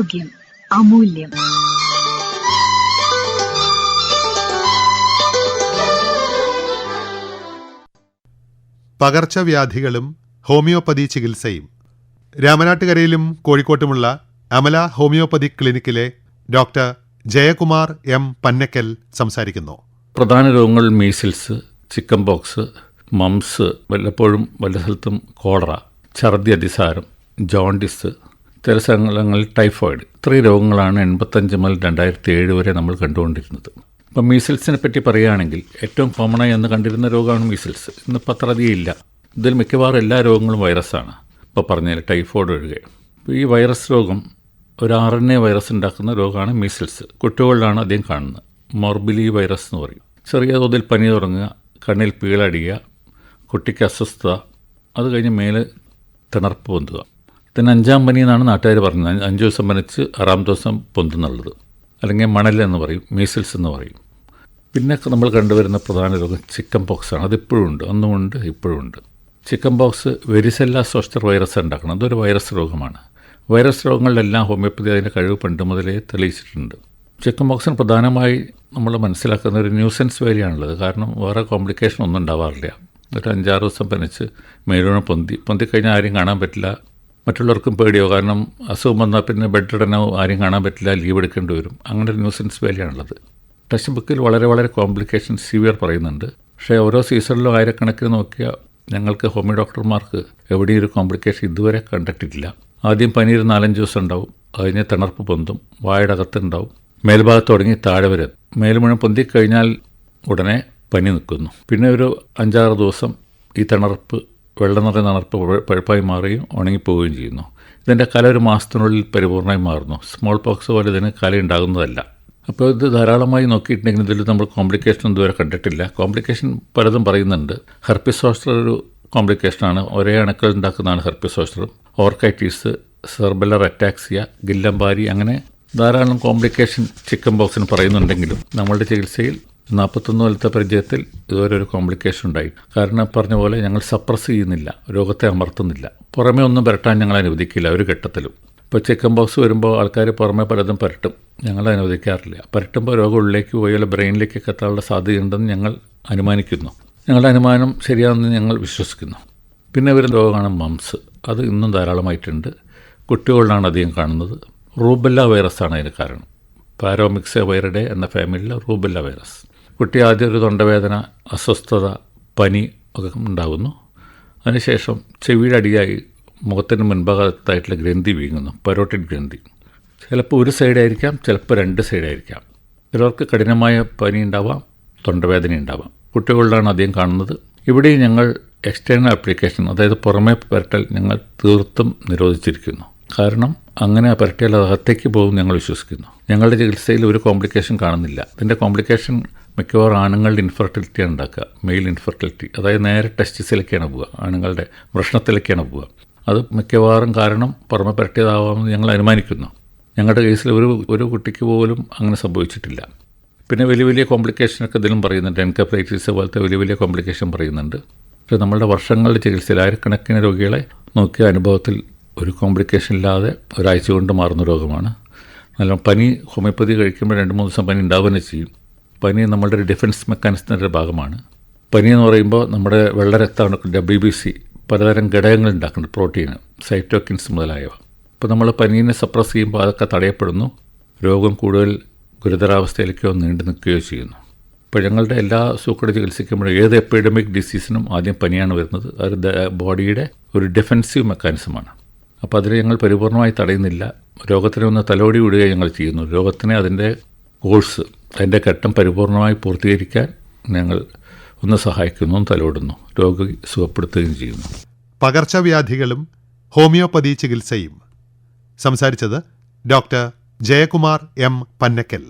ആരോഗ്യം അമൂല്യം. പകർച്ചവ്യാധികളും ഹോമിയോപ്പതി ചികിത്സയും. രാമനാട്ടുകരയിലും കോഴിക്കോട്ടുമുള്ള അമല ഹോമിയോപ്പതി ക്ലിനിക്കിലെ ഡോക്ടർ ജയകുമാർ എം പന്നക്കൽ സംസാരിക്കുന്നു. പ്രധാന രോഗങ്ങൾ മീസിൽസ് ചിക്കൻ ബോക്സ് മംസ് വല്ലപ്പോഴും വല്ല സ്ഥലത്തും കോളറ ഛർദി അതിസാരം ജോണ്ടിസ് ചില സ്ഥലങ്ങളിൽ ടൈഫോയിഡ്. ഇത്രയും രോഗങ്ങളാണ് എൺപത്തഞ്ച് മുതൽ രണ്ടായിരത്തി ഏഴ് വരെ നമ്മൾ കണ്ടുകൊണ്ടിരുന്നത്. ഇപ്പം മീസിൽസിനെ പറ്റി പറയുകയാണെങ്കിൽ ഏറ്റവും കോമണായി അന്ന് കണ്ടിരുന്ന രോഗമാണ് മീസിൽസ്. ഇന്നിപ്പോൾ അത്ര അധികം ഇല്ല. ഇതിൽ മിക്കവാറും എല്ലാ രോഗങ്ങളും വൈറസാണ്. ഇപ്പോൾ പറഞ്ഞാൽ ടൈഫോയിഡ് ഒഴികെ. ഈ വൈറസ് രോഗം ഒരു ആർ എൻ എ വൈറസ് ഉണ്ടാക്കുന്ന രോഗമാണ് മീസിൽസ്. കുട്ടികളിലാണ് അധികം കാണുന്നത്. മോർബിലി വൈറസ് എന്ന് പറയും. ചെറിയ തോതിൽ പനി തുടങ്ങുക കണ്ണിൽ പീളടിയുക കുട്ടിക്ക് അസ്വസ്ഥത അത് കഴിഞ്ഞ് മേലെ തിണർപ്പ് പൊന്തുക. ഇതിന് അഞ്ചാം പനി എന്നാണ് നാട്ടുകാർ പറഞ്ഞത്. അഞ്ച് ദിവസം പനിച്ച് ആറാം ദിവസം പൊന്തുന്നുള്ളത് അല്ലെങ്കിൽ മണൽ എന്ന് പറയും മീസിൽസ് എന്ന് പറയും. പിന്നെ നമ്മൾ കണ്ടുവരുന്ന പ്രധാന രോഗം ചിക്കൻ പോക്സ് ആണ്. അതിപ്പോഴും ഉണ്ട് അന്നുമുണ്ട് ഇപ്പോഴും ഉണ്ട്. Chicken pox varicella zoster virus ഉണ്ടാക്കണം. അതൊരു വൈറസ് രോഗമാണ്. വൈറസ് രോഗങ്ങളിലെല്ലാം ഹോമിയോപ്പതി അതിന്റെ കഴിവ് പണ്ട് മുതലേ തെളിയിച്ചിട്ടുണ്ട്. ചിക്കൻ പോക്സിന് പ്രധാനമായി നമ്മൾ മനസ്സിലാക്കുന്ന ഒരു ന്യൂസൻസ് വേരിയാണുള്ളത് കാരണം വേറെ കോംപ്ലിക്കേഷൻ ഒന്നും ഉണ്ടാവാറില്ല. ഒരു അഞ്ചാറ് ദിവസം പനിച്ച് മേലൂണ് പൊന്തി. പൊന്തി പൊന്തിക്കഴിഞ്ഞാൽ ആരും കാണാൻ പറ്റില്ല. മറ്റുള്ളവർക്കും പേടിയോ? കാരണം അസുഖം വന്നാൽ പിന്നെ ബെഡ് ആരും കാണാൻ പറ്റില്ല ലീവ് എടുക്കേണ്ടി വരും. അങ്ങനെ ഒരു ന്യൂസൻസ് വേലയാണുള്ളത്. ടെക്സ്റ്റ് ബുക്കിൽ വളരെ വളരെ കോംപ്ലിക്കേഷൻ സിവിയർ പറയുന്നുണ്ട്. പക്ഷേ ഓരോ സീസണിലും ആയിരക്കണക്കിന് നോക്കിയാൽ ഞങ്ങൾക്ക് ഹോമിയോ ഡോക്ടർമാർക്ക് എവിടെയും ഒരു കോംപ്ലിക്കേഷൻ ഇതുവരെ കണ്ടിട്ടില്ല. ആദ്യം പനി ഒരു നാലഞ്ച് ദിവസം ഉണ്ടാവും. അതിന് തിണർപ്പ് പൊന്തും. വായുടെ അകത്തുണ്ടാവും. മേൽഭാഗത്ത് തുടങ്ങി താഴെ വരെ മേൽമുഴം പൊന്തി പൊന്തിക്കഴിഞ്ഞാൽ ഉടനെ പനി നിൽക്കുന്നു. പിന്നെ ഒരു അഞ്ചാറ് ദിവസം ഈ തിണർപ്പ് വെള്ളം നിറഞ്ഞ തണർപ്പ് പഴ- പഴുപ്പായി മാറുകയും ഉണങ്ങിപ്പോവുകയും ചെയ്യുന്നു. ഇതിന്റെ കല ഒരു മാസത്തിനുള്ളിൽ പരിപൂർണമായി മാറുന്നു. സ്മോൾ പോക്സ് പോലെ ഇതിന് കല ഉണ്ടാകുന്നതല്ല അപ്പോൾ ഇത് ധാരാളമായി നോക്കിയിട്ടുണ്ടെങ്കിൽ ഇതിൽ നമ്മൾ കോംപ്ലിക്കേഷൻ ഇതുവരെ കണ്ടിട്ടില്ല. കോംപ്ലിക്കേഷൻ പലതും പറയുന്നുണ്ട്. ഹെർപ്പിസ് സോസ്റ്റർ ഒരു കോംപ്ലിക്കേഷനാണ് ഒരേ അണുക്കൾ ഉണ്ടാക്കുന്നതാണ് ഹെർപ്പിസ് സോസ്റ്ററും ഓർക്കൈറ്റീസ് സെർബലർ അറ്റാക്സിയ ഗില്ലംബാരി അങ്ങനെ ധാരാളം കോംപ്ലിക്കേഷൻ ചിക്കൻ ബോക്സിന് പറയുന്നുണ്ടെങ്കിലും നമ്മളുടെ ചികിത്സയിൽ നാൽപ്പത്തൊന്ന് കൊല്ലത്തെ പരിചയത്തിൽ ഇതുവരെ ഒരു കോംപ്ലിക്കേഷൻ ഉണ്ടായി. കാരണം പറഞ്ഞ പോലെ ഞങ്ങൾ സപ്രസ് ചെയ്യുന്നില്ല രോഗത്തെ അമർത്തുന്നില്ല. പുറമേ ഒന്നും പുരട്ടാൻ ഞങ്ങൾ അനുവദിക്കില്ല ഒരു ഘട്ടത്തിലും. ഇപ്പോൾ ചിക്കൻ ബോക്സ് വരുമ്പോൾ ആൾക്കാർ പുറമേ പലതും പരട്ടും. ഞങ്ങൾ അനുവദിക്കാറില്ല. പരട്ടുമ്പോൾ രോഗം ഉള്ളിലേക്ക് പോയി അല്ല ബ്രെയിനിലേക്ക് എത്താനുള്ള സാധ്യതയുണ്ടെന്ന് ഞങ്ങൾ അനുമാനിക്കുന്നു. ഞങ്ങളുടെ അനുമാനം ശരിയാണെന്ന് ഞങ്ങൾ വിശ്വസിക്കുന്നു. പിന്നെ വരുന്ന രോഗമാണ് മംസ്. അത് ഇന്നും ധാരാളമായിട്ടുണ്ട്. കുട്ടികളിലാണ് അധികം കാണുന്നത്. റൂബല്ല വൈറസാണ് അതിന് കാരണം. പാരോമിക്സ വൈറഡെ എന്ന ഫാമിലിയിലെ റൂബല്ല വൈറസ് കുട്ടി ആദ്യം ഒരു തൊണ്ടവേദന അസ്വസ്ഥത പനി ഒക്കെ ഉണ്ടാകുന്നു. അതിനുശേഷം ചെവിയുടെ അടിയായി മുഖത്തിന് മുൻഭാഗത്തായിട്ടുള്ള ഗ്രന്ഥി വീങ്ങുന്നു പരോട്ടിഡ് ഗ്രന്ഥി. ചിലപ്പോൾ ഒരു സൈഡായിരിക്കാം ചിലപ്പോൾ രണ്ട് സൈഡായിരിക്കാം. ചിലർക്ക് കഠിനമായ പനി ഉണ്ടാവാം തൊണ്ടവേദന ഉണ്ടാവാം. കുട്ടികളിലാണ് അധികം കാണുന്നത്. ഇവിടെ ഞങ്ങൾ എക്സ്റ്റേണൽ ആപ്ലിക്കേഷൻ അതായത് പുറമേ പുരട്ടൽ ഞങ്ങൾ തീർത്തും നിരോധിച്ചിരിക്കുന്നു. കാരണം അങ്ങനെ പുരട്ടിയാൽ അത് അകത്തേക്ക് പോകും ഞങ്ങൾ വിശ്വസിക്കുന്നു. ഞങ്ങളുടെ ചികിത്സയിൽ ഒരു കോംപ്ലിക്കേഷൻ കാണുന്നില്ല. ഇതിന്റെ കോംപ്ലിക്കേഷൻ മിക്കവാറും ആണുങ്ങളുടെ ഇൻഫെർട്ടിലിറ്റിയാണ് ഉണ്ടാക്കുക. മെയിൽ ഇൻഫെർട്ടിലിറ്റി അതായത് നേരെ ടെസ്റ്റിസിലേക്കാണ് പോവുക. ആണുങ്ങളുടെ വൃഷ്ണത്തിലേക്കാണ് പോവുക. അത് മിക്കവാറും കാരണം പുറമെ പുരട്ടിയതാവാമെന്ന് ഞങ്ങൾ അനുമാനിക്കുന്നു. ഞങ്ങളുടെ കേസിൽ ഒരു ഒരു കുട്ടിക്ക് പോലും അങ്ങനെ സംഭവിച്ചിട്ടില്ല. പിന്നെ വലിയ വലിയ കോംപ്ലിക്കേഷനൊക്കെ ഇതിലും പറയുന്നുണ്ട്. എൻകഫ്ലൈറ്റിസ് പോലത്തെ വലിയ വലിയ കോംപ്ലിക്കേഷൻ പറയുന്നുണ്ട്. പക്ഷേ നമ്മളുടെ വർഷങ്ങളുടെ ചികിത്സയിൽ ആയിരക്കണക്കിന് രോഗികളെ നോക്കിയ അനുഭവത്തിൽ ഒരു കോംപ്ലിക്കേഷൻ ഇല്ലാതെ ഒരാഴ്ച കൊണ്ട് മാറുന്ന രോഗമാണ്. നല്ല പനി ഹോമിയോപ്പതി കഴിക്കുമ്പോൾ രണ്ട് മൂന്ന് ദിവസം പനി ഉണ്ടാവുക തന്നെ ചെയ്യും. പനി നമ്മളുടെ ഒരു ഡിഫൻസ് മെക്കാനിസത്തിന്റെ ഭാഗമാണ്. പനി എന്ന് പറയുമ്പോൾ നമ്മുടെ വെള്ള ഡബ്ല്യു ബി സി പലതരം ഘടകങ്ങൾ ഉണ്ടാക്കുന്നുണ്ട് പ്രോട്ടീൻ സൈറ്റോക്കിൻസ് മുതലായവ. അപ്പോൾ നമ്മൾ പനീനെ സപ്രസ് ചെയ്യുമ്പോൾ അതൊക്കെ തടയപ്പെടുന്നു. രോഗം കൂടുതൽ ഗുരുതരാവസ്ഥയിലേക്കോ നീണ്ടു നിൽക്കുകയോ ചെയ്യുന്നു. ഇപ്പോൾ ഞങ്ങളുടെ എല്ലാ സൂക്കട ചികിത്സിക്കുമ്പോഴും ഏത് എപ്പിഡമിക് ഡിസീസിനും ആദ്യം പനിയാണ് വരുന്നത്. അത് ബോഡിയുടെ ഒരു ഡിഫെൻസീവ് മെക്കാനിസമാണ് അപ്പോൾ അതിനെ ഞങ്ങൾ പരിപൂർണമായി തടയുന്നില്ല. രോഗത്തിനെ ഒന്ന് തലോടി വിടുക ഞങ്ങൾ ചെയ്യുന്നു. രോഗത്തിനെ അതിന്റെ കോഴ്സ് അതിന്റെ ഘട്ടം പരിപൂർണമായി പൂർത്തീകരിക്കാൻ ഞങ്ങൾ ഒന്ന് സഹായിക്കുന്നു തലോടുന്നു രോഗി സുഖപ്പെടുത്തുകയും ചെയ്യുന്നു. പകർച്ചവ്യാധികളും ഹോമിയോപ്പതി ചികിത്സയും. സംസാരിച്ചത് ഡോക്ടർ ജയകുമാർ എം പന്നക്കൽ.